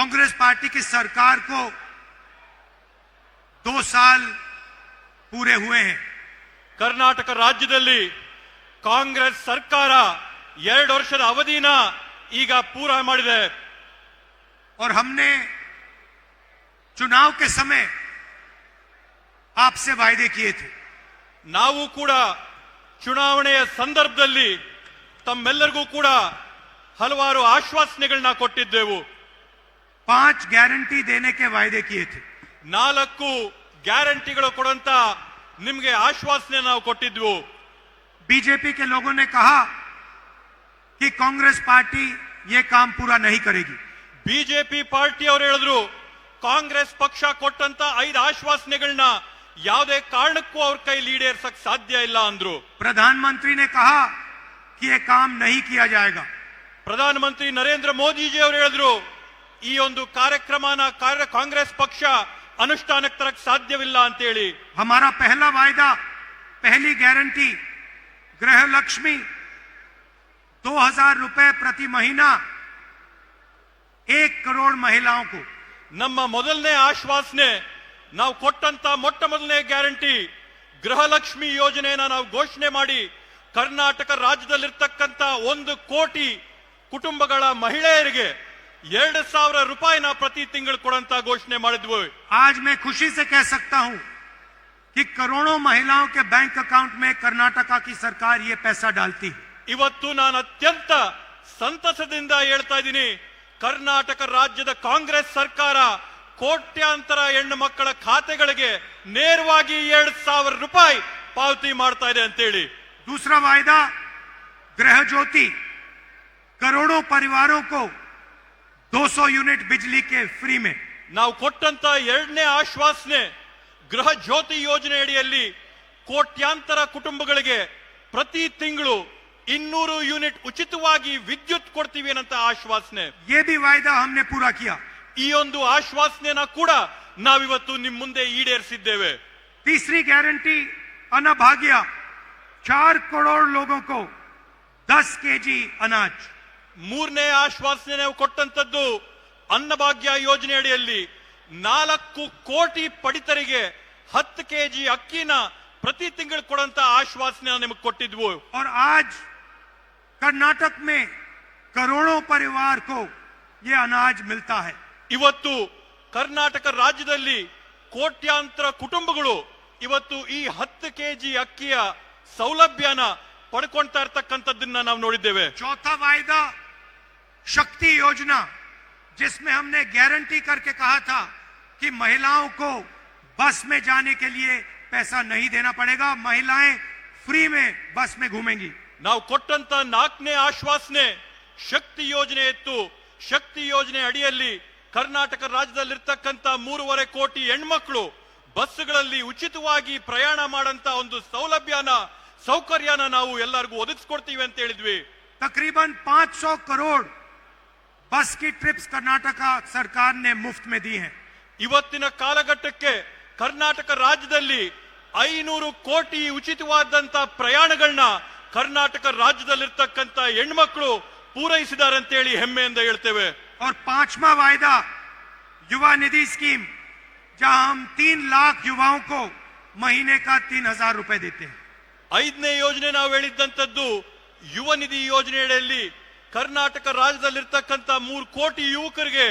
Congress party की सरकार को दो साल पूरे हुए हैं ಕರ್ನಾಟಕ ರಾಜ್ಯದಲ್ಲಿ ಕಾಂಗ್ರೆಸ್ ಸರ್ಕಾರ ಎರಡು ವರ್ಷದ ಅವಧಿನ ಈಗ ಪೂರ ಮಾಡಿದೆ और हमने चुनाव के समय आपसे वायदे किए थे ನಾವು ಕೂಡ ಚುನಾವಣೆಯ ಸಂದರ್ಭದಲ್ಲಿ ತಮ್ಮೆಲ್ಲರಿಗೂ ಕೂಡ ಹಲವಾರು ಆಶ್ವಾಸನೆಗಳನ್ನ ಕೊಟ್ಟಿದ್ದೆವು पांच गारंटी देने के वायदे किए थे ನಾಲ್ಕು ಗ್ಯಾರಂಟಿಗಳು ಕೊಡಂತ ನಿಮ್ಗೆ ಆಶ್ವಾಸನೆ ನಾವು ಕೊಟ್ಟಿದ್ವು बीजेपी के लोगों ने कहा कि कांग्रेस पार्टी ये काम पूरा नहीं करेगी ಬಿಜೆಪಿ ಪಾರ್ಟಿ ಅವರು ಹೇಳಿದ್ರು ಕಾಂಗ್ರೆಸ್ ಪಕ್ಷ ಕೊಟ್ಟಂತ ಐದು ಆಶ್ವಾಸನೆಗಳನ್ನ ಯಾವುದೇ ಕಾರಣಕ್ಕೂ ಅವ್ರ ಕೈ ಈಡೇರ್ಸಕ್ ಸಾಧ್ಯ ಇಲ್ಲ ಅಂದ್ರು प्रधानमंत्री ने कहा कि ये काम नहीं किया जाएगा ಪ್ರಧಾನಮಂತ್ರಿ ನರೇಂದ್ರ ಮೋದಿಜಿ ಅವರು ಹೇಳಿದ್ರು ಈ ಒಂದು ಕಾರ್ಯಕ್ರಮನ ಕಾರ್ಯ ಕಾಂಗ್ರೆಸ್ ಪಕ್ಷ ಅನುಷ್ಠಾನಕ್ಕೆ ತರಕ್ ಸಾಧ್ಯವಿಲ್ಲ ಅಂತೇಳಿ हमारा पहला वायदा पहली गारंटी गृह लक्ष्मी दो हजार रुपए प्रति महीना एक करोड़ महिलाओं को ನಮ್ಮ ಮೊದಲನೇ ಆಶ್ವಾಸನೆ ನಾವು ಕೊಟ್ಟಂತ ಮೊಟ್ಟ ಮೊದಲನೇ ಗ್ಯಾರಂಟಿ ಗೃಹಲಕ್ಷ್ಮಿ ಯೋಜನೆಯನ್ನ ನಾವು ಘೋಷಣೆ ಮಾಡಿ ಕರ್ನಾಟಕ ರಾಜ್ಯದಲ್ಲಿರ್ತಕ್ಕಂತ ಒಂದು ಕೋಟಿ ಕುಟುಂಬಗಳ ಮಹಿಳೆಯರಿಗೆ ಎರಡು ಸಾವಿರ ರೂಪಾಯಿನ ಪ್ರತಿ ತಿಂಗಳು ಕೊಡಂತ ಘೋಷಣೆ ಮಾಡಿದ್ವು आज मैं खुशी से कह सकता हूं कि करोड़ों महिलाओं के बैंक अकाउंट में कर्नाटका की सरकार ये पैसा डालती है ಇವತ್ತು ನಾನು ಅತ್ಯಂತ ಸಂತಸದಿಂದ ಹೇಳ್ತಾ ಇದ್ದೀನಿ ಕರ್ನಾಟಕ ರಾಜ್ಯದ ಕಾಂಗ್ರೆಸ್ ಸರ್ಕಾರ ಕೋಟ್ಯಾಂತರ ಹೆಣ್ಣು ಮಕ್ಕಳ ಖಾತೆಗಳಿಗೆ ನೇರವಾಗಿ ಎರಡ್ ಸಾವಿರ ರೂಪಾಯಿ ಪಾವತಿ ಮಾಡ್ತಾ ಇದೆ ಅಂತೇಳಿ दूसरा वायदा गृह ज्योति करोड़ों परिवारों को 200 यूनिट बिजली के फ्री में ನಾವು ಕೊಟ್ಟಂತ ಎರಡನೇ ಆಶ್ವಾಸನೆ ಗೃಹ ಜ್ಯೋತಿ ಯೋಜನೆ ಅಡಿಯಲ್ಲಿ ಕೋಟ್ಯಾಂತರ ಕುಟುಂಬಗಳಿಗೆ ಪ್ರತಿ ತಿಂಗಳು ಇನ್ನೂರು ಯೂನಿಟ್ ಉಚಿತವಾಗಿ ವಿದ್ಯುತ್ ಕೊಡ್ತೀವಿ ಅನ್ನಂತ ಆಶ್ವಾಸನೆ ये भी वायदा हमने पूरा किया ಈ ಒಂದು ಆಶ್ವಾಸನೆನ ಕೂಡ ನಾವಿವತ್ತು ನಿಮ್ ಮುಂದೆ ಈಡೇರಿಸಿದ್ದೇವೆ तीसरी गारंटी अनभाग्य चार करोड़ लोगों को 10 केजी अनाज ಮೂರನೇ ಆಶ್ವಾಸನೆ ನಾವು ಕೊಟ್ಟಂತದ್ದು ಅನ್ನಭಾಗ್ಯ ಯೋಜನೆ ಅಡಿಯಲ್ಲಿ ನಾಲ್ಕು ಕೋಟಿ ಪಡಿತರಿಗೆ ಹತ್ತು ಕೆಜಿ ಅಕ್ಕಿನ ಪ್ರತಿ ತಿಂಗಳು ಕೊಡಂತ ಆಶ್ವಾಸನೆ ನಿಮಗೆ ಕೊಟ್ಟಿದ್ವು और आज कर्नाटक में करोड़ों परिवार को ये अनाज मिलता है ಇವತ್ತು ಕರ್ನಾಟಕ ರಾಜ್ಯದಲ್ಲಿ ಕೋಟ್ಯಾಂತರ ಕುಟುಂಬಗಳು ಇವತ್ತು ಈ ಹತ್ತು ಕೆಜಿ ಅಕ್ಕಿಯ ಸೌಲಭ್ಯನ ಪಡ್ಕೊಳ್ತಾ ಇರ್ತಕ್ಕಂಥದ್ದನ್ನ ನಾವು ನೋಡಿದ್ದೇವೆ चौथा वायदा शक्ति योजना जिसमें हमने गारंटी करके कहा था कि महिलाओं को बस में जाने के लिए पैसा नहीं देना पड़ेगा महिलाएं फ्री में बस में घूमेंगी ನಾವು ಕೊಟ್ಟಂತ ನಾಲ್ಕನೇ ಆಶ್ವಾಸನೆ ಶಕ್ತಿ ಯೋಜನೆ ಇತ್ತು ಶಕ್ತಿ ಯೋಜನೆ ಅಡಿಯಲ್ಲಿ ಕರ್ನಾಟಕ ರಾಜ್ಯದಲ್ಲಿರ್ತಕ್ಕಂಥ ಮೂರುವರೆ ಕೋಟಿ ಹೆಣ್ಮಕ್ಳು ಬಸ್ಗಳಲ್ಲಿ ಉಚಿತವಾಗಿ ಪ್ರಯಾಣ ಮಾಡಂತ ಒಂದು ಸೌಲಭ್ಯನ ಸೌಕರ್ಯನ ನಾವು ಎಲ್ಲರಿಗೂ ಒದಗಿಸ್ಕೊಡ್ತೀವಿ ಅಂತ ಹೇಳಿದ್ವಿ तकरीबन 500 करोड़ बस की ट्रिप्स कर्नाटका सरकार ने मुफ्त में दी हैं ಇವತ್ತಿನ ಕಾಲಘಟ್ಟಕ್ಕೆ ಕರ್ನಾಟಕ ರಾಜ್ಯದಲ್ಲಿ ಐನೂರು ಕೋಟಿ ಉಚಿತವಾದಂತ ಪ್ರಯಾಣಗಳನ್ನ ಕರ್ನಾಟಕ ರಾಜ್ಯದಲ್ಲಿರ್ತಕ್ಕಂಥ ಹೆಣ್ಮಕ್ಳು ಪೂರೈಸಿದ್ದಾರೆ ಅಂತೇಳಿ ಹೆಮ್ಮೆಯಿಂದ ಹೇಳ್ತೇವೆ और पांचवा वायदा युवा निधि स्कीम जहां हम तीन लाख युवाओं को महीने का तीन हजार रुपए देते हैं ಐದನೇ ಯೋಜನೆ ನಾವು ಹೇಳಿದ್ದಂಥದ್ದು ಯುವ ನಿಧಿ ಯೋಜನೆಯಲ್ಲಿ ಕರ್ನಾಟಕ ರಾಜ್ಯದಲ್ಲಿರ್ತಕ್ಕಂಥ ಮೂರು ಕೋಟಿ ಯುವಕರಿಗೆ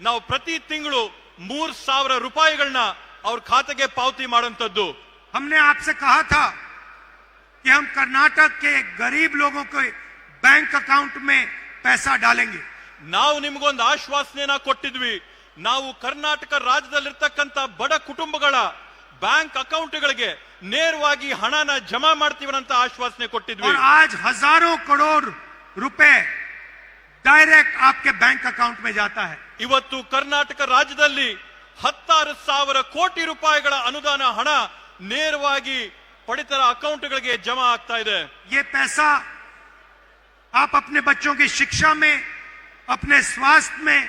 ನಾವು ಪ್ರತಿ ತಿಂಗಳು ಮೂರ್ ಸಾವಿರ ರೂಪಾಯಿಗಳನ್ನ ಅವ್ರ ಖಾತೆಗೆ ಪಾವತಿ ಮಾಡೋಂಥದ್ದು हमने आपसे कहा था कि हम कर्नाटक के गरीब लोगों के बैंक अकाउंट में पैसा डालेंगे ನಾವು ನಿಮ್ಗೊಂದು ಆಶ್ವಾಸನೆನ ಕೊಟ್ಟಿದ್ವಿ ನಾವು ಕರ್ನಾಟಕ ರಾಜ್ಯದಲ್ಲಿರ್ತಕ್ಕಂಥ ಬಡ ಕುಟುಂಬಗಳ ಬ್ಯಾಂಕ್ ಅಕೌಂಟ್ಗಳಿಗೆ ನೇರವಾಗಿ ಹಣನ ಜಮಾ ಮಾಡ್ತೀವನಂತ ಆಶ್ವಾಸನೆ ಕೊಟ್ಟಿದ್ವಿ और आज हजारों करोड़ रुपए डायरेक्ट आपके बैंक अकाउंट में जाता है ಇವತ್ತು ಕರ್ನಾಟಕ ರಾಜ್ಯದಲ್ಲಿ ಹತ್ತಾರು ಸಾವಿರ ಕೋಟಿ ರೂಪಾಯಿಗಳ ಅನುದಾನ ಹಣ ನೇರವಾಗಿ ಪಡಿತರ ಅಕೌಂಟ್ಗಳಿಗೆ ಜಮಾ ಆಗ್ತಾ ಇದೆ ये पैसा आप अपने बच्चों की शिक्षा में अपने स्वास्थ्य में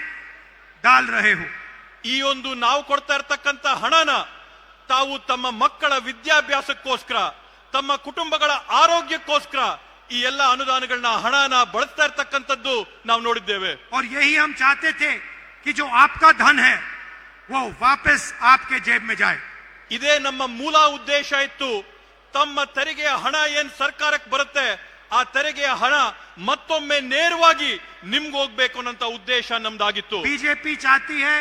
डाल रहे हो ಈ ಒಂದು ನಾವು ಕೊಡ್ತಾ ಇರ್ತಕ್ಕಂಥ ಹಣನ ತಾವು ತಮ್ಮ ಮಕ್ಕಳ ವಿದ್ಯಾಭ್ಯಾಸಕ್ಕೋಸ್ಕರ ತಮ್ಮ ಕುಟುಂಬಗಳ ಆರೋಗ್ಯಕ್ಕೋಸ್ಕರ ಈ ಎಲ್ಲ ಅನುದಾನಗಳನ್ನ ಹಣನ ಬಳಸ್ತಾ ಇರ್ತಕ್ಕಂಥದ್ದು ನಾವು ನೋಡಿದ್ದೇವೆ और यही हम चाहते थे कि जो आपका धन है वो वापस आपके जेब में जाए ಇದೇ ನಮ್ಮ ಮೂಲ ಉದ್ದೇಶ ಇತ್ತು ತಮ್ಮ ತೆರಿಗೆಯ ಹಣ ಏನ್ ಸರ್ಕಾರಕ್ಕೆ ಬರುತ್ತೆ ಆ ತೆರಿಗೆಯ ಹಣ ಮತ್ತೊಮ್ಮೆ ನೇರವಾಗಿ ನಿಮ್ಗೆ ಹೋಗ್ಬೇಕು ಅನ್ನೋಂತ ಉದ್ದೇಶ ನಮ್ದಾಗಿತ್ತು बीजेपी चाहती है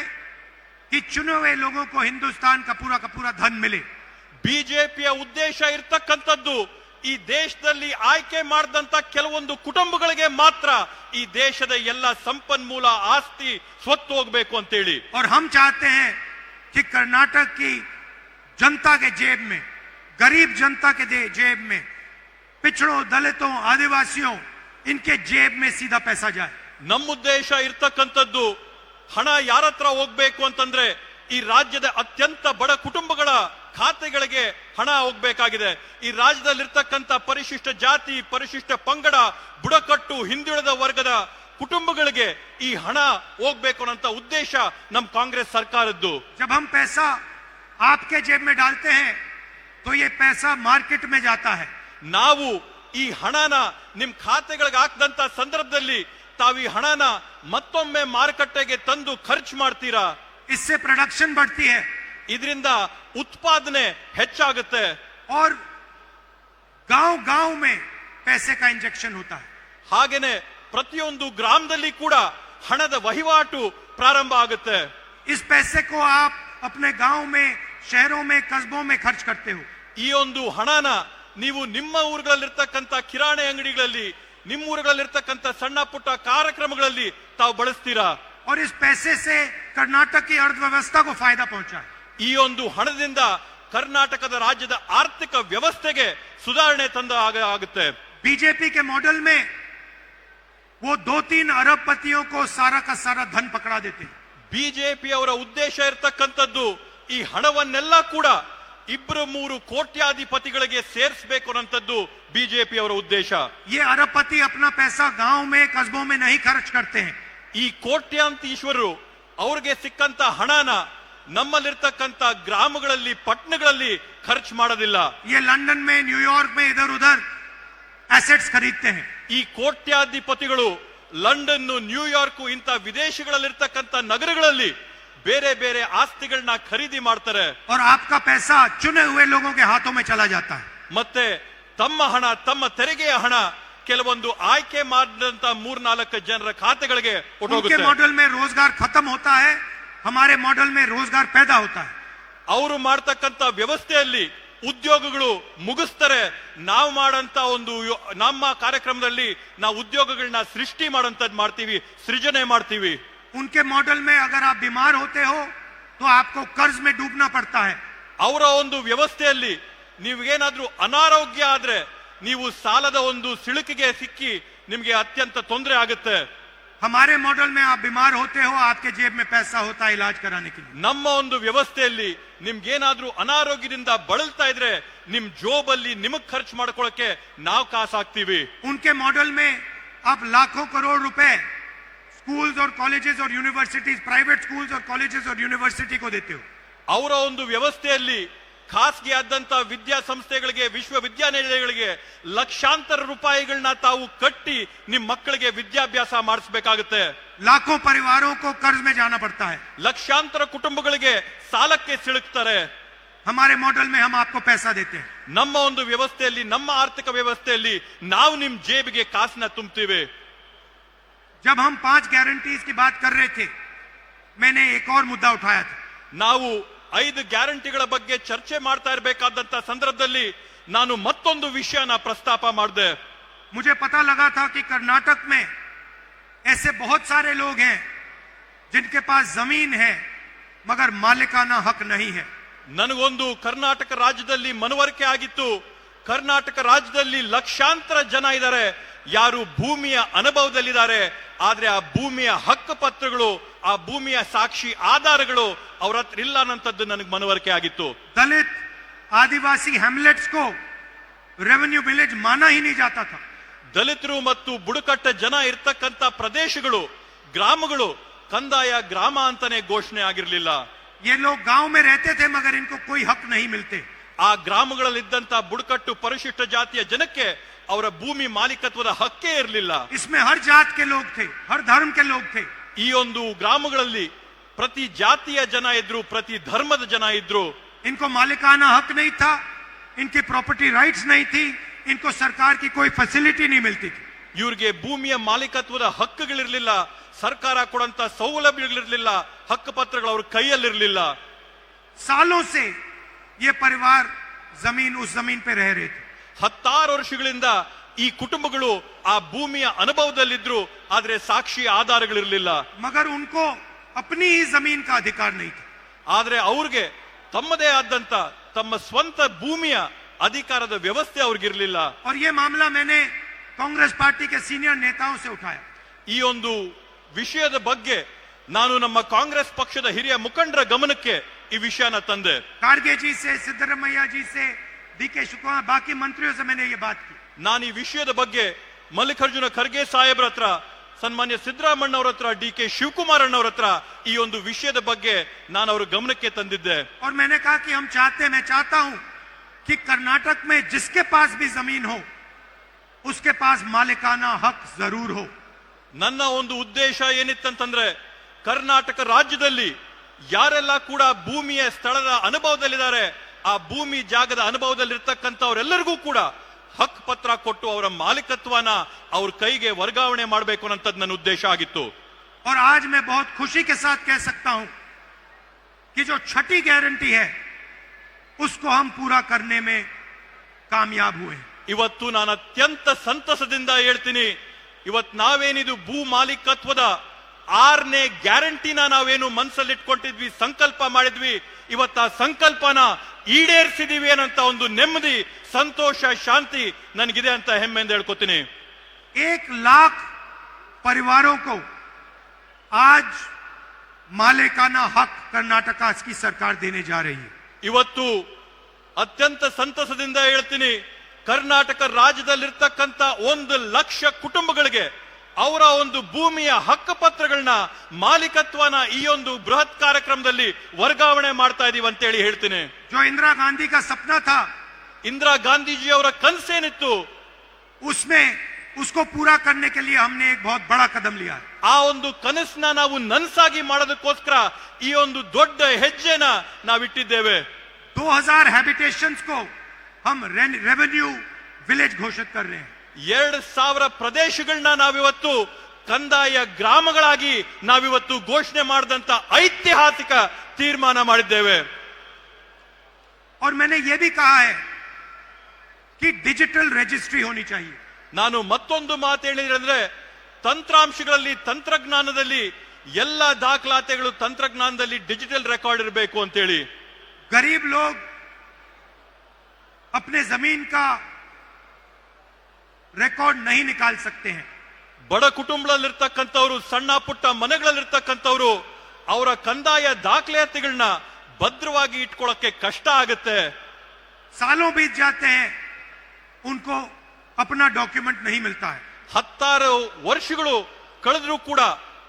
कि चुने हुए लोगों को हिंदुस्तान का पूरा का पूरा धन मिले ಬಿಜೆಪಿಯ ಉದ್ದೇಶ ಇರ್ತಕ್ಕಂಥದ್ದು ಈ ದೇಶದಲ್ಲಿ ಆಯ್ಕೆ ಮಾಡಿದಂತ ಕೆಲವೊಂದು ಕುಟುಂಬಗಳಿಗೆ ಮಾತ್ರ ಈ ದೇಶದ ಎಲ್ಲ ಸಂಪನ್ಮೂಲ ಆಸ್ತಿ ಸ್ವತ್ತು ಹೋಗ್ಬೇಕು ಅಂತೇಳಿ और हम चाहते हैं कि कर्नाटक की जनता के जेब में गरीब जनता के दे- जेब में पिछड़ों दलितों आदिवासियों इनके जेब में सीधा पैसा जाए ನಮ್ಮ ಉದ್ದೇಶ ಇರ್ತಕ್ಕಂಥದ್ದು ಹಣ ಯಾರ ಹತ್ರ ಹೋಗ್ಬೇಕು ಅಂತಂದ್ರೆ ಈ ರಾಜ್ಯದ ಅತ್ಯಂತ ಬಡ ಕುಟುಂಬಗಳ ಖಾತೆಗಳಿಗೆ ಹಣ ಹೋಗ್ಬೇಕಾಗಿದೆ ಈ ರಾಜ್ಯದಲ್ಲಿರ್ತಕ್ಕಂಥ ಪರಿಶಿಷ್ಟ ಜಾತಿ ಪರಿಶಿಷ್ಟ ಪಂಗಡ ಬುಡಕಟ್ಟು ಹಿಂದುಳಿದ ವರ್ಗದ ಕುಟುಂಬಗಳಿಗೆ ಈ ಹಣ ಹೋಗ್ಬೇಕು ಅನ್ನೋಂಥ ಉದ್ದೇಶ ನಮ್ಮ ಕಾಂಗ್ರೆಸ್ ಸರ್ಕಾರದ್ದು जब हम पैसा आपके जेब में डालते हैं तो ये पैसा मार्केट में जाता है ನಾವು ಈ ಹಣನ ನಿಮ್ ಖಾತೆಗಳಿಗೆ ಹಾಕದಂತ ಸಂದರ್ಭದಲ್ಲಿ ತಾವು ಈ ಹಣನ ಮತ್ತೊಮ್ಮೆ ಮಾರುಕಟ್ಟೆಗೆ ತಂದು ಖರ್ಚು ಮಾಡ್ತೀರಾ इससे प्रोडक्शन बढ़ती है ಇದರಿಂದ ಉತ್ಪಾದನೆ ಹೆಚ್ಚಾಗುತ್ತೆ और गांव गांव में पैसे का इंजेक्शन होता है ಹಾಗೇನೆ ಪ್ರತಿಯೊಂದು ಗ್ರಾಮದಲ್ಲಿ ಕೂಡ ಹಣದ ವಹಿವಾಟು ಪ್ರಾರಂಭ ಆಗುತ್ತೆ इस पैसे को आप अपने गांव में शहरों में कस्बों में खर्च करते हो ಈ ಒಂದು ಹಣನ ನೀವು ನಿಮ್ಮ ಊರುಗಳಲ್ಲಿರ್ತಕ್ಕಂಥ ಕಿರಾಣಿ ಅಂಗಡಿಗಳಲ್ಲಿ ನಿಮ್ಮ ಊರುಗಳಲ್ಲಿರ್ತಕ್ಕಂಥ ಸಣ್ಣ ಪುಟ್ಟ ಕಾರ್ಯಕ್ರಮಗಳಲ್ಲಿ ತಾವು ಬಳಸ್ತೀರಾ और इस पैसे से कर्नाटक की अर्थव्यवस्था को फायदा पहुंचा है ಈ ಒಂದು ಹಣದಿಂದ ಕರ್ನಾಟಕದ ರಾಜ್ಯದ ಆರ್ಥಿಕ ವ್ಯವಸ್ಥೆಗೆ ಸುಧಾರಣೆ ತಂದ ಆಗ- ಆಗುತ್ತೆ बीजेपी के मॉडल में वो दो तीन अरबपतियों को सारा का सारा धन पकड़ा देते हैं ಬಿಜೆಪಿ ಅವರ ಉದ್ದೇಶ ಇರ್ತಕ್ಕಂಥದ್ದು ಈ ಹಣವನ್ನೆಲ್ಲ ಕೂಡ ಇಬ್ರು ಮೂರು ಕೋಟ್ಯಾಧಿಪತಿಗಳಿಗೆ ಸೇರಿಸಬೇಕು ಅನ್ನೋಂಥದ್ದು ಬಿಜೆಪಿ ಅವರ ಉದ್ದೇಶ ये अरबपति अपना पैसा गांव में कस्बों में नहीं खर्च करते हैं ಈ ಕೋಟ್ಯಾಂತೀಶ್ವರರು ಅವ್ರಿಗೆ ಸಿಕ್ಕಂತ ಹಣನ ನಮ್ಮಲ್ಲಿರ್ತಕ್ಕಂಥ ಗ್ರಾಮಗಳಲ್ಲಿ ಪಟ್ಟಣಗಳಲ್ಲಿ ಖರ್ಚು ಮಾಡೋದಿಲ್ಲ ये लंदन में न्यूयॉर्क में इधर उधर एसेट्स खरीदते हैं ಈ ಕೋಟ್ಯಾಧಿಪತಿಗಳು ಲಂಡನ್ ನ್ಯೂಯಾರ್ಕ್ ಇಂಥ ವಿದೇಶಗಳಲ್ಲಿರ್ತಕ್ಕಂಥ ನಗರಗಳಲ್ಲಿ ಬೇರೆ ಬೇರೆ ಆಸ್ತಿಗಳನ್ನ ಖರೀದಿ ಮಾಡ್ತಾರೆ और आपका पैसा चुने हुए लोगों के हाथों में चला जाता है ಮತ್ತೆ ತಮ್ಮ ಹಣ ತಮ್ಮ ತೆರಿಗೆಯ ಹಣ ಕೆಲವೊಂದು ಆಯ್ಕೆ ಮಾಡಿದಂತ ಮೂರ್ನಾಲ್ಕು ಜನರ ಖಾತೆಗಳಿಗೆ उनके ಹೊಟ್ಟೋಗುತ್ತೆ मॉडल में रोजगार खत्म होता है हमारे मॉडल में रोजगार पैदा होता है ಅವರು ಮಾಡ್ತಕ್ಕಂತ ವ್ಯವಸ್ಥೆಯಲ್ಲಿ ಉದ್ಯೋಗಗಳು ಮುಗಿಸ್ತಾರೆ ನಾವು ಮಾಡಂತ ಒಂದು ಯೋ- ನಮ್ಮ ಕಾರ್ಯಕ್ರಮದಲ್ಲಿ ನಾವು ಉದ್ಯೋಗಗಳನ್ನ ಸೃಷ್ಟಿ ಮಾಡೋಂಥದ್ದು ಮಾಡ್ತೀವಿ ಸೃಜನೆ ಮಾಡ್ತೀವಿ उनके मॉडल में अगर आप बीमार होते हो तो आपको कर्ज में डूबना पड़ता है ಅವರ ಒಂದು ವ್ಯವಸ್ಥೆಯಲ್ಲಿ ನೀವೇನಾದ್ರೂ ಅನಾರೋಗ್ಯ ಆದ್ರೆ ನೀವು ಸಾಲದ ಒಂದು ಸಿಳುಕಿಗೆ ಸಿಕ್ಕಿ ನಿಮ್ಗೆ ಅತ್ಯಂತ ತೊಂದರೆ ಆಗುತ್ತೆ हमारे मॉडल में आप बीमार होते हो आपके जेब में पैसा होता है इलाज कराने के लिए ನಮ್ಮ ಒಂದು ವ್ಯವಸ್ಥೆಯಲ್ಲಿ ನಿಮ್ಗೇನಾದ್ರೂ ಅನಾರೋಗ್ಯದಿಂದ ಬಳಲ್ತಾ ಇದ್ರೆ ನಿಮ್ ಜೋಬಲ್ಲಿ ನಿಮಗ್ ಖರ್ಚು ಮಾಡ್ಕೊಳಕ್ಕೆ ನಾವು ಕಾಸಾಕ್ತಿವಿ उनके मॉडल में आप लाखों करोड़ रुपए स्कूल्स और कॉलेजेस और यूनिवर्सिटीज प्राइवेट स्कूल्स और कॉलेजेस और यूनिवर्सिटी को देते हो ಅವರ ಒಂದು ವ್ಯವಸ್ಥೆಯಲ್ಲಿ ಖಾಸಗಿ ಆದಂತ ವಿದ್ಯಾಸಂಸ್ಥೆಗಳಿಗೆ ವಿಶ್ವವಿದ್ಯಾನಿಲಯಗಳಿಗೆ ಲಕ್ಷಾಂತರ ರೂಪಾಯಿಗಳನ್ನ ತಾವು ಕಟ್ಟಿ ನಿಮ್ ಮಕ್ಕಳಿಗೆ ವಿದ್ಯಾಭ್ಯಾಸ ಮಾಡಿಸ್ಬೇಕಾಗುತ್ತೆ लाखों परिवारों को कर्ज में जाना पड़ता है ಲಕ್ಷಾಂತರ ಕುಟುಂಬಗಳಿಗೆ ಸಾಲಕ್ಕೆ ಸಿಲುಕ್ತಾರೆ हमारे मॉडल में हम आपको पैसा देते हैं ನಮ್ಮ ಒಂದು ವ್ಯವಸ್ಥೆಯಲ್ಲಿ ನಮ್ಮ ಆರ್ಥಿಕ ವ್ಯವಸ್ಥೆಯಲ್ಲಿ ನಾವು ನಿಮ್ ಜೇಬಿಗೆ ಕಾಸನ್ನ ತುಂಬ್ತೀವಿ जब हम पांच गारंटीज की बात कर रहे थे मैंने एक और मुद्दा उठाया था ನಾವು ಐದು ಗ್ಯಾರಂಟಿಗಳ ಬಗ್ಗೆ ಚರ್ಚೆ ಮಾಡ್ತಾ ಇರಬೇಕಾದಂತ ಸಂದರ್ಭದಲ್ಲಿ ನಾನು ಮತ್ತೊಂದು ವಿಷಯನ ಪ್ರಸ್ತಾಪ ಮಾಡಿದೆ मुझे पता लगा था कि कर्नाटक में ऐसे बहुत सारे लोग हैं जिनके पास जमीन है मगर मालिकाना हक नहीं है ನನಗೊಂದು ಕರ್ನಾಟಕ ರಾಜ್ಯದಲ್ಲಿ ಮನವರಿಕೆ ಆಗಿತ್ತು ಕರ್ನಾಟಕ ರಾಜ್ಯದಲ್ಲಿ ಲಕ್ಷಾಂತರ ಜನ ಇದ್ದಾರೆ ಯಾರು ಭೂಮಿಯ ಅನುಭವದಲ್ಲಿದ್ದಾರೆ ಆದ್ರೆ ಆ ಭೂಮಿಯ ಹಕ್ಕು ಪತ್ರಗಳು ಆ ಭೂಮಿಯ ಸಾಕ್ಷಿ ಆಧಾರಗಳು ಅವ್ರ ಹತ್ರ ಇಲ್ಲ ಅನ್ನೋಂಥದ್ದು ನನಗೆ ಮನವರಿಕೆ ಆಗಿತ್ತು दलित आदिवासी हेमलेट्स को रेवेन्यू विलेज माना ही नहीं जाता था ದಲಿತರು ಮತ್ತು ಬುಡಕಟ್ಟ ಜನ ಇರ್ತಕ್ಕಂಥ ಪ್ರದೇಶಗಳು ಗ್ರಾಮಗಳು ಕಂದಾಯ ಗ್ರಾಮ ಅಂತಾನೆ ಘೋಷಣೆ ಆಗಿರ್ಲಿಲ್ಲ ये लोग गांव में रहते थे मगर इनको कोई हक नहीं मिलते ಆ ಗ್ರಾಮಗಳಲ್ಲಿದ್ದಂತ ಬುಡಕಟ್ಟು ಪರಿಶಿಷ್ಟ ಜಾತಿಯ ಜನಕ್ಕೆ ಅವರ ಭೂಮಿ ಮಾಲೀಕತ್ವದ ಹಕ್ಕೇ ಇರಲಿಲ್ಲ इसमें हर जात के लोग थे हर धर्म के लोग थे ಈ ಒಂದು ಗ್ರಾಮಗಳಲ್ಲಿ ಪ್ರತಿ ಜಾತಿಯ ಜನ ಇದ್ರು ಪ್ರತಿ ಧರ್ಮದ ಜನ ಇದ್ರು इनको मालिकाना हक नहीं था इनकी प्रॉपर्टी राइट्स नहीं थी इनको सरकार की कोई फैसिलिटी नहीं मिलती थी ಇವ್ರಿಗೆ ಭೂಮಿಯ ಮಾಲೀಕತ್ವದ ಹಕ್ಕುಗಳಿರ್ಲಿಲ್ಲ ಸರ್ಕಾರ ಕೊಡಂತ ಸೌಲಭ್ಯಗಳಿರ್ಲಿಲ್ಲ ಹಕ್ಕು ಪತ್ರಗಳು ಅವ್ರ ಕೈಯಲ್ಲಿರ್ಲಿಲ್ಲ सालों से ये परिवार जमीन उस जमीन पे रह रहे थे ಹತ್ತಾರು ವರ್ಷಗಳಿಂದ ಈ ಕುಟುಂಬಗಳು ಆ ಭೂಮಿಯ ಅನುಭವದಲ್ಲಿದ್ರು ಆದ್ರೆ ಸಾಕ್ಷಿ ಆಧಾರಗಳಿರ್ಲಿಲ್ಲ मगर उनको अपनी ही जमीन का अधिकार नहीं था ಆದ್ರೆ ಅವ್ರಿಗೆ ತಮ್ಮದೇ ಆದಂತ ತಮ್ಮ ಸ್ವಂತ ಭೂಮಿಯ ಅಧಿಕಾರದ ವ್ಯವಸ್ಥೆ ಅವ್ರಿಗಿರ್ಲಿಲ್ಲ और ये मामला मैंने कांग्रेस पार्टी के सीनियर नेताओं से उठाया ಈ ಒಂದು ವಿಷಯದ ಬಗ್ಗೆ ನಾನು ನಮ್ಮ ಕಾಂಗ್ರೆಸ್ ಪಕ್ಷದ ಹಿರಿಯ ಮುಖಂಡರ ಗಮನಕ್ಕೆ ಈ ವಿಷಯನ ತಂದೆ कारगे जी से सिद्धरमैया जी से डी के शुक्ला बाकी मंत्रियों से मैंने ये बात की ನಾನು ಈ ವಿಷಯದ ಬಗ್ಗೆ ಮಲ್ಲಿಕಾರ್ಜುನ ಖರ್ಗೆ ಸಾಹೇಬ್ರ ಹತ್ರ ಸನ್ಮಾನ್ಯ ಸಿದ್ದರಾಮಣ್ಣ ಅವ್ರ ಹತ್ರ ಡಿ ಕೆ ಶಿವಕುಮಾರ್ ಅಣ್ಣವ್ರ ಹತ್ರ ಈ ಒಂದು ವಿಷಯದ ಬಗ್ಗೆ ನಾನು ಅವ್ರ ಗಮನಕ್ಕೆ ತಂದಿದ್ದೆ और मैंने कहा कि हम चाहते हैं मैं चाहता हूं कि कर्नाटक में जिसके पास भी जमीन हो उसके पास मालिकाना हक जरूर हो ನನ್ನ ಒಂದು ಉದ್ದೇಶ ಏನಿತ್ತಂತಂದ್ರೆ ಕರ್ನಾಟಕ ರಾಜ್ಯದಲ್ಲಿ ಯಾರೆಲ್ಲ ಕೂಡ ಭೂಮಿಯ ಸ್ಥಳದ ಅನುಭವದಲ್ಲಿದ್ದಾರೆ ಆ ಭೂಮಿ ಜಾಗದ ಅನುಭವದಲ್ಲಿರ್ತಕ್ಕಂಥವರೆಲ್ಲರಿಗೂ ಕೂಡ ಹಕ್ ಪತ್ರ ಕೊಟ್ಟು ಅವರ ಮಾಲೀಕತ್ವನ ಅವ್ರ ಕೈಗೆ ವರ್ಗಾವಣೆ ಮಾಡಬೇಕು ಅನ್ನೋಂಥದ್ದು ನನ್ನ ಉದ್ದೇಶ ಆಗಿತ್ತು और आज मैं बहुत खुशी के साथ कह सकता हूं कि जो छठी गारंटी है उसको हम पूरा करने में कामयाब हुए हैं ಇವತ್ತು ನಾನು ಅತ್ಯಂತ ಸಂತಸದಿಂದ ಹೇಳ್ತೀನಿ ಇವತ್ ನಾವೇನಿದು ಭೂ ಮಾಲೀಕತ್ವದ ಆರನೇ ಗ್ಯಾರಂಟಿನ ನಾವೇನು ಮನಸ್ಸಲ್ಲಿ ಇಟ್ಕೊಂಡಿದ್ವಿ ಸಂಕಲ್ಪ ಮಾಡಿದ್ವಿ ಇವತ್ತ ಆ ಸಂಕಲ್ಪನ ಈಡೇರಿಸಿದೀವಿ ಅನ್ನಂತ ಒಂದು ನೆಮ್ಮದಿ ಸಂತೋಷ ಶಾಂತಿ ನನಗಿದೆ ಅಂತ ಹೆಮ್ಮೆ ಎಂದು ಹೇಳ್ಕೊತೀನಿ. ಏಕ್ ಲಾಖ್ ಪರಿವಾರಕ್ಕೂ ಆಜ್ ಮಾಲೇಕಾನ ಹಕ್ ಕರ್ನಾಟಕ ಅಸ್ಕಿ ಸರ್ಕಾರ ದೇನೆ ಜಾ ರಹಿ ಇವತ್ತು ಅತ್ಯಂತ ಸಂತಸದಿಂದ ಹೇಳ್ತೀನಿ ಕರ್ನಾಟಕ ರಾಜ್ಯದಲ್ಲಿರ್ತಕ್ಕಂಥ ಒಂದು ಲಕ್ಷ ಕುಟುಂಬಗಳಿಗೆ ಅವರ ಒಂದು ಭೂಮಿಯ ಹಕ್ಕು ಪತ್ರಗಳನ್ನ ಮಾಲೀಕತ್ವನ ಈ ಒಂದು ಬೃಹತ್ ಕಾರ್ಯಕ್ರಮದಲ್ಲಿ ವರ್ಗಾವಣೆ ಮಾಡ್ತಾ ಇದೀವಿ ಅಂತೇಳಿ ಹೇಳ್ತೀನಿ जो इंदिरा गांधी का सपना था ಇಂದಿರಾ ಗಾಂಧೀಜಿ ಅವರ ಕನಸೇನಿತ್ತು उसमें उसको पूरा करने के लिए हमने एक बहुत बड़ा कदम लिया है ಆ ಒಂದು ಕನಸನ್ನ ನಾವು ನನ್ಸಾಗಿ ಮಾಡೋದಕ್ಕೋಸ್ಕರ ಈ ಒಂದು ದೊಡ್ಡ ಹೆಜ್ಜೆನ ನಾವಿಟ್ಟಿದ್ದೇವೆ 2000 हैबिटेशंस को हम रेवेन्यू विलेज घोषित कर रहे हैं ಎರಡ್ ಸಾವಿರ ಪ್ರದೇಶಗಳನ್ನ ನಾವಿವತ್ತು ಕಂದಾಯ ಗ್ರಾಮಗಳಾಗಿ ನಾವಿವತ್ತು ಘೋಷಣೆ ಮಾಡಿದಂತ ಐತಿಹಾಸಿಕ ತೀರ್ಮಾನ ಮಾಡಿದ್ದೇವೆ और मैंने ये भी कहा है कि डिजिटल रजिस्ट्री होनी चाहिए ನಾನು ಮತ್ತೊಂದು ಮಾತು ಹೇಳಿದ್ರೆ ಅಂದ್ರೆ ತಂತ್ರಾಂಶಗಳಲ್ಲಿ ತಂತ್ರಜ್ಞಾನದಲ್ಲಿ ಎಲ್ಲ ದಾಖಲಾತಿಗಳು ತಂತ್ರಜ್ಞಾನದಲ್ಲಿ ಡಿಜಿಟಲ್ ರೆಕಾರ್ಡ್ ಇರಬೇಕು ಅಂತೇಳಿ गरीब लोग अपने जमीन का रिकॉर्ड नहीं निकाल सकते हैं ಬಡ ಕುಟುಂಬದಲ್ಲಿರ್ತಕ್ಕಂಥವ್ರು ಸಣ್ಣ ಪುಟ್ಟ ಮನೆಗಳಲ್ಲಿರ್ತಕ್ಕಂಥವ್ರು ಅವರ ಕಂದಾಯ ದಾಖಲಾತಿಗಳನ್ನ ಭದ್ರವಾಗಿ ಇಟ್ಕೊಳ್ಳೋಕೆ ಕಷ್ಟ ಆಗುತ್ತೆ सालों बीत जाते हैं उनको अपना डॉक्यूमेंट नहीं मिलता है ಹತ್ತಾರು ವರ್ಷಗಳು ಕಳೆದ್ರೂ ಕೂಡ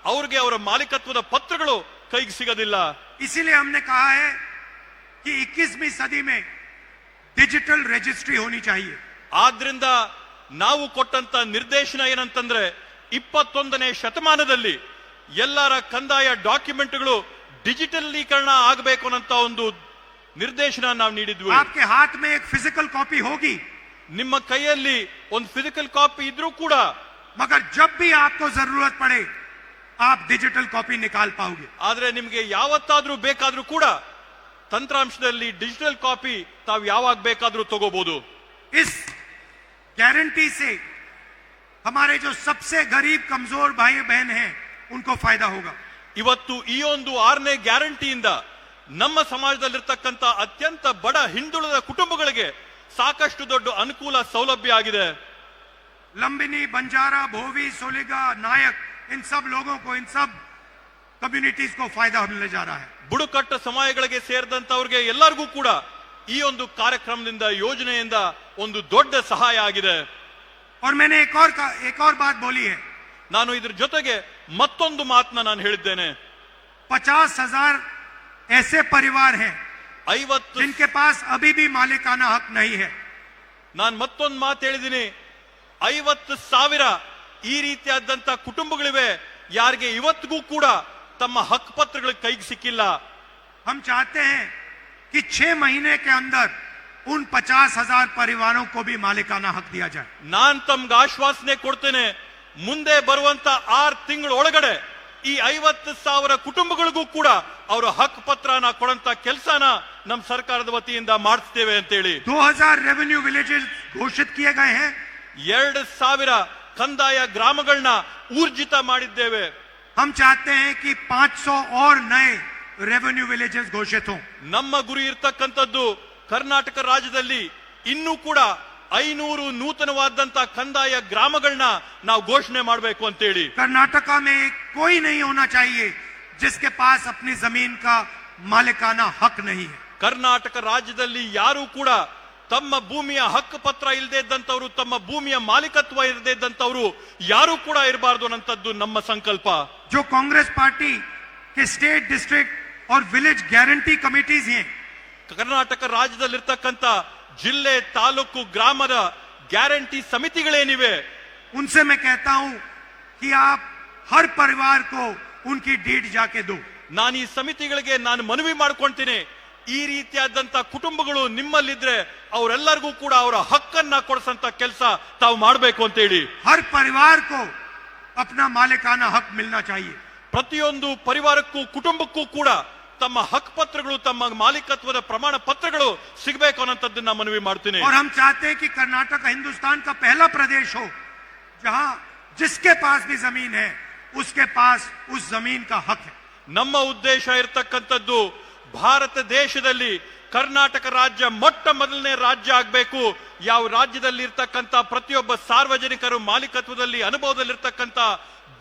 ಅವ್ರಿಗೆ ಅವರ ಮಾಲೀಕತ್ವದ ಪತ್ರಗಳು ಕೈಗೆ ಸಿಗೋದಿಲ್ಲ इसीलिए हमने कहा है कि 21वीं सदी में डिजिटल रजिस्ट्री होनी चाहिए ಆದ್ರಿಂದ ನಾವು ಕೊಟ್ಟಂತ ನಿರ್ದೇಶನ ಏನಂತಂದ್ರೆ ಇಪ್ಪತ್ತೊಂದನೇ ಶತಮಾನದಲ್ಲಿ ಎಲ್ಲರ ಕಂದಾಯ ಡಾಕ್ಯುಮೆಂಟ್ಗಳು ಡಿಜಿಟಲೀಕರಣ ಆಗಬೇಕು ಅನ್ನಂತ ಒಂದು ನಿರ್ದೇಶನ ನಾವು ನೀಡಿದ್ವಿ आपके हाथ में एक फिजिकल कॉपी होगी ನಿಮ್ಮ ಕೈಯಲ್ಲಿ ಒಂದು ಫಿಸಿಕಲ್ ಕಾಪಿ ಇದ್ರೂ ಕೂಡ मगर जब भी आपको जरूरत पड़े आप डिजिटल कॉपी निकाल पाओगे ಆದ್ರೆ ನಿಮ್ಗೆ ಯಾವತ್ತಾದ್ರೂ ಬೇಕಾದ್ರೂ ಕೂಡ ತಂತ್ರಾಂಶದಲ್ಲಿ ಡಿಜಿಟಲ್ ಕಾಪಿ ತಾವು ಯಾವಾಗ ಬೇಕಾದ್ರೂ ತಗೋಬಹುದು इस गारंटी से हमारे जो सबसे गरीब कमजोर भाई बहन हैं उनको फायदा होगा ಇವತ್ತು ಈ ಒಂದು ಆರನೇ ಗ್ಯಾರಂಟಿಯಿಂದ ನಮ್ಮ ಸಮಾಜದಲ್ಲಿರ್ತಕ್ಕಂಥ ಅತ್ಯಂತ ಬಡ ಹಿಂದುಳಿದ ಕುಟುಂಬಗಳಿಗೆ ಸಾಕಷ್ಟು ದೊಡ್ಡ ಅನುಕೂಲ ಸೌಲಭ್ಯ ಆಗಿದೆ लंबिनी बंजारा भोवी सोलेगा नायक इन सब लोगों को इन सब कम्युनिटीज को फायदा मिलने जा रहा है ಬುಡಕಟ್ಟ ಸಮಯಗಳಿಗೆ ಸೇರಿದಂತವ್ರಿಗೆ ಎಲ್ಲರಿಗೂ ಕೂಡ ಈ ಒಂದು ಕಾರ್ಯಕ್ರಮದಿಂದ ಯೋಜನೆಯಿಂದ ಒಂದು ದೊಡ್ಡ ಸಹಾಯ ಆಗಿದೆ और मैंने एक और का, एक और बात बोली है ನಾನು ಇದ್ರ ಜೊತೆಗೆ ಮತ್ತೊಂದು ಮಾತನ್ನ ನಾನು ಹೇಳಿದ್ದೇನೆ पचास हजार ऐसे परिवार हैं ಐವತ್ತು जिनके पास अभी भी मालिकाना हक नहीं है ನಾನು ಮತ್ತೊಂದು ಮಾತು ಹೇಳಿದ್ದೀನಿ ಐವತ್ತು ಸಾವಿರ ಈ ರೀತಿಯಾದಂತ ಕುಟುಂಬಗಳಿವೆ ಯಾರಿಗೆ ಇವತ್ತಿಗೂ ಕೂಡ ತಮ್ಮ ಹಕ್ಕುಪತ್ರಗಳು ಕೈಗೆ ಸಿಕ್ಕಿಲ್ಲ हम चाहते हैं कि छह महीने के अंदर उन पचास हजार परिवारों को भी मालिकाना हक दिया जाए ನಾನ್ ತಮ್ಗೆ ಆಶ್ವಾಸನೆ ಕೊಡ್ತೇನೆ ಮುಂದೆ ಬರುವಂತ ಆರ್ ತಿಂಗಳ ಒಳಗಡೆ ಈ ಐವತ್ತು ಸಾವಿರ ಕುಟುಂಬಗಳಿಗೂ ಕೂಡ ಅವರ ಹಕ್ಕು ಪತ್ರನ ಕೊಡಂತ ಕೆಲಸನ ನಮ್ಮ ಸರ್ಕಾರದ ವತಿಯಿಂದ ಮಾಡಿಸ್ತೇವೆ ಅಂತೇಳಿ 2000 रेवेन्यू विलेजेस घोषित किए गए हैं ಎರಡು ಸಾವಿರ ಕಂದಾಯ ಗ್ರಾಮಗಳನ್ನ ಊರ್ಜಿತ ಮಾಡಿದ್ದೇವೆ हम चाहते हैं कि 500 और नए रेवेन्यू विलेजेस घोषित हों ನಮ್ಮ ಗುರಿ ಇರ್ತಕ್ಕಂಥದ್ದು ಕರ್ನಾಟಕ ರಾಜ್ಯದಲ್ಲಿ ಇನ್ನೂ ಕೂಡ ಐನೂರು ನೂತನವಾದಂತ ಕಂದಾಯ ಗ್ರಾಮಗಳನ್ನ ನಾವು ಘೋಷಣೆ ಮಾಡಬೇಕು ಅಂತೇಳಿ कर्नाटका में कोई नहीं होना चाहिए जिसके पास अपनी जमीन का मालिकाना हक नहीं है ಕರ್ನಾಟಕ ರಾಜ್ಯದಲ್ಲಿ ಯಾರು ಕೂಡ ತಮ್ಮ ಭೂಮಿಯ ಹಕ್ಕು ಪತ್ರ ಇಲ್ಲದೆ ಇದ್ದಂತವ್ರು ತಮ್ಮ ಭೂಮಿಯ ಮಾಲೀಕತ್ವ ಇಲ್ಲದೆ ಇದ್ದಂತವ್ರು ಯಾರು ಕೂಡ ಇರಬಾರ್ದು ಅನ್ನಂಥದ್ದು ನಮ್ಮ ಸಂಕಲ್ಪ जो कांग्रेस पार्टी के स्टेट डिस्ट्रिक्ट और विलेज गारंटी कमिटीज हैं ಕರ್ನಾಟಕ ರಾಜ್ಯದಲ್ಲಿರ್ತಕ್ಕಂಥ ಜಿಲ್ಲೆ ತಾಲೂಕು ಗ್ರಾಮದ ಗ್ಯಾರಂಟಿ ಸಮಿತಿಗಳೇನಿವೆ उनसे मैं कहता हूं कि आप हर परिवार को उनकी डीड जाके दो ನಾನು ಈ ಸಮಿತಿಗಳಿಗೆ ನಾನು ಮನವಿ ಮಾಡ್ಕೊಂತೀನಿ ಈ ರೀತಿಯಾದಂತ ಕುಟುಂಬಗಳು ನಿಮ್ಮಲ್ಲಿದ್ರೆ ಅವರೆಲ್ಲರಿಗೂ ಕೂಡ ಅವರ ಹಕ್ಕನ್ನ ಕೊಡಿಸಂತ ಕೆಲಸ ತಾವು ಮಾಡಬೇಕು ಅಂತೇಳಿ हर परिवार को अपना मालिकाना हक मिलना चाहिए ಪ್ರತಿಯೊಂದು ಪರಿವಾರಕ್ಕೂ ಕುಟುಂಬಕ್ಕೂ ಕೂಡ ತಮ್ಮ ಹಕ್ ಪತ್ರಗಳು ತಮ್ಮ ಮಾಲೀಕತ್ವದ ಪ್ರಮಾಣ ಪತ್ರಗಳು ಸಿಗಬೇಕು ಅನ್ನೋಂಥದ್ದನ್ನ ಮನವಿ ಮಾಡ್ತೀನಿ और हम चाहते हैं कि कर्नाटक हिंदुस्तान का पहला प्रदेश हो जहां जिसके पास भी जमीन है उसके पास उस जमीन का हक है ನಮ್ಮ ಉದ್ದೇಶ ಇರತಕ್ಕಂಥದ್ದು ಭಾರತ ದೇಶದಲ್ಲಿ ಕರ್ನಾಟಕ ರಾಜ್ಯ ಮೊಟ್ಟ ಮೊದಲನೇ ರಾಜ್ಯ ಆಗಬೇಕು ಯಾವ ರಾಜ್ಯದಲ್ಲಿ ಇರ್ತಕ್ಕಂಥ ಪ್ರತಿಯೊಬ್ಬ ಸಾರ್ವಜನಿಕರು ಮಾಲೀಕತ್ವದಲ್ಲಿ ಅನುಭವದಲ್ಲಿರ್ತಕ್ಕಂಥ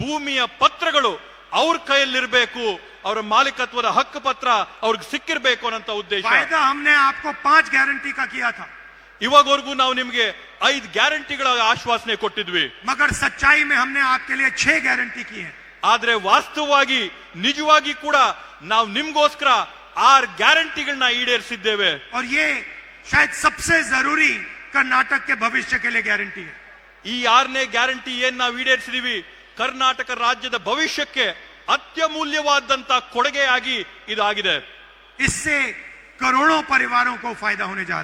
ಭೂಮಿಯ ಪತ್ರಗಳು ಅವ್ರ ಕೈಯಲ್ಲಿರ್ಬೇಕು ಅವರ ಮಾಲೀಕತ್ವದ ಹಕ್ಕು ಪತ್ರ ಅವ್ರಿಗೆ ಸಿಕ್ಕಿರ್ಬೇಕು ಅನ್ನೋಂಥ ಉದ್ದೇಶ वायदा हमने आपको पांच गारंटी का किया था ಇವಾಗವರೆಗೂ ನಾವು ನಿಮ್ಗೆ ಐದು ಗ್ಯಾರಂಟಿಗಳ ಆಶ್ವಾಸನೆ ಕೊಟ್ಟಿದ್ವಿ मगर सच्चाई में हमने आपके लिए छह गारंटी की है ಆದ್ರೆ ವಾಸ್ತವವಾಗಿ ನಿಜವಾಗಿ ಕೂಡ ನಾವು ನಿಮ್ಗೋಸ್ಕರ ಆರ್ ಗ್ಯಾರಂಟಿಗಳನ್ನ ಈಡೇರಿಸಿದ್ದೇವೆ और ये शायद सबसे जरूरी कर्नाटक के भविष्य के लिए गारंटी है ಈ ಆರನೇ ಗ್ಯಾರಂಟಿ ಏನ್ ನಾವು ಈಡೇರಿಸಿದೀವಿ ಕರ್ನಾಟಕ ರಾಜ್ಯದ ಭವಿಷ್ಯಕ್ಕೆ ಅತ್ಯಮೂಲ್ಯವಾದಂತ ಕೊಡುಗೆಯಾಗಿ ಇದಾಗಿದೆ. ಇಸ್ಸೆ ಕರೋಡೋ ಪರಿವಾರಕ್ಕೂ ಫಾಯ್ದಾ ಹೋನೆ ಜಾ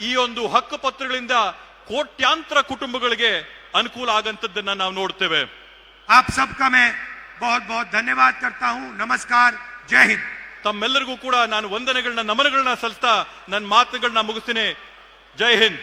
ಈ ಒಂದು ಹಕ್ಕು ಪತ್ರಗಳಿಂದ ಕೋಟ್ಯಾಂತರ ಕುಟುಂಬಗಳಿಗೆ ಅನುಕೂಲ ಆಗಂತದ್ದನ್ನ ನಾವು ನೋಡ್ತೇವೆ. ಆಪ್ ಸಬ್ಕಾ ಮೇ ಬಹುತ್ ಬಹುತ್ ಧನ್ಯವಾದ ಕರ್ತಾ ಹೂ ನಮಸ್ಕಾರ ಜೈ ಹಿಂದ್ ತಮ್ಮೆಲ್ಲರಿಗೂ ಕೂಡ ನಾನು ವಂದನೆಗಳನ್ನ ನಮನಗಳನ್ನ ಸಲ್ಲಿಸ್ತಾ ನನ್ನ ಮಾತುಗಳನ್ನ ಮುಗಿಸ್ತೀನಿ. ಜೈ ಹಿಂದ್.